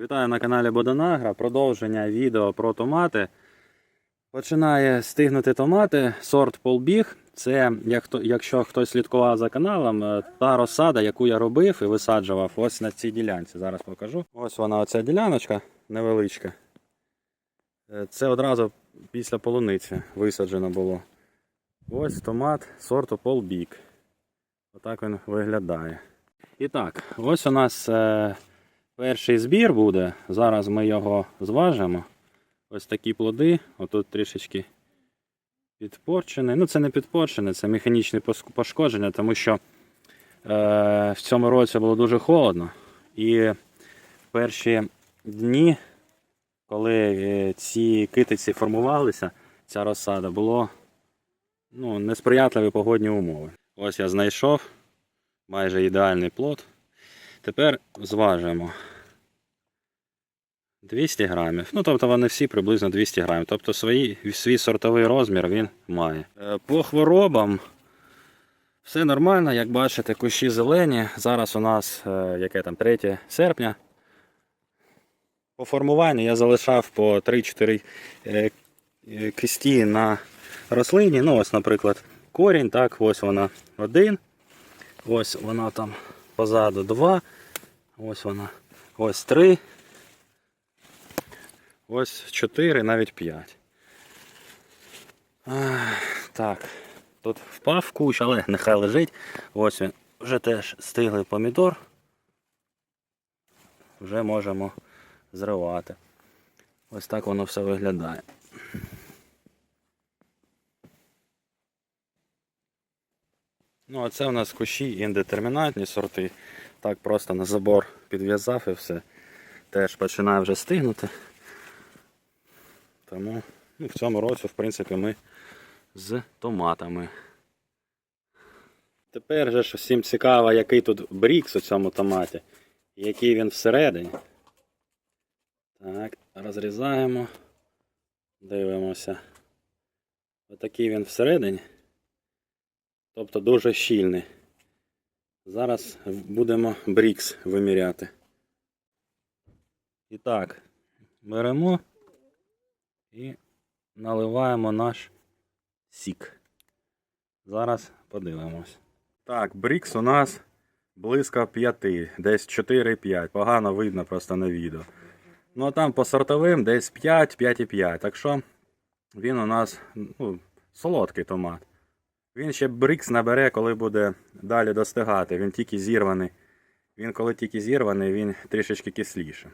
Вітаю на каналі Бодонагра. Продовження відео про томати. Починає стигнути томати, сорт полбіг. Це, як якщо хтось слідкував за каналом, е, та розсада, яку я робив і висаджував ось на цій ділянці. Зараз покажу. Ось вона, оця діляночка невеличка. Е, Це одразу після полуниці висаджено було. Ось томат сорту полбіг. Отак він виглядає. І так, ось у нас е, перший збір буде. Зараз ми його зважимо. Ось такі плоди. Отут трішечки підпорчені. Ну, це не підпорчене, це механічне пошкодження, тому що е, в цьому році було дуже холодно. І в перші дні, коли е, ці китиці формувалися, ця розсада, було ну, несприятливі погодні умови. Ось я знайшов майже ідеальний плод. Тепер зважимо 200 грамів. Ну, тобто вони всі приблизно 200 грамів. Тобто свої, свій сортовий розмір він має. Е, По хворобам все нормально, як бачите, кущі зелені. Зараз у нас е, яке там 3 серпня. По формуванню я залишав по 3-4 е, кисті на рослині. Ну, ось, наприклад, корінь, так, ось вона один. Ось вона там позаду два. Ось вона. Ось три. Ось чотири, навіть п'ять. Так. Тут впав кущ, але нехай лежить. Ось він. Вже теж стиглий помідор. Вже можемо зривати. Ось так воно все виглядає. Ну, а це у нас кущі індетермінатні сорти. Так просто на забор підв'язав і все. Теж починає вже стигнути. Тому ну, в цьому році, в принципі, ми з томатами. Тепер же ж всім цікаво, який тут брікс у цьому томаті. Який він всередині. Так, розрізаємо. Дивимося. Отакий він всередині. Тобто дуже щільний. Зараз будемо брікс виміряти. І так, беремо і наливаємо наш сік. Зараз подивимось. Так, брікс у нас близько 5, десь 4-5. Погано видно просто на відео. Ну а там по сортовим десь 5, 5,5. Так що він у нас ну, солодкий томат. Він ще брикс набере, коли буде далі достигати. Він тільки зірваний. Він коли тільки зірваний, він трішечки кисліше.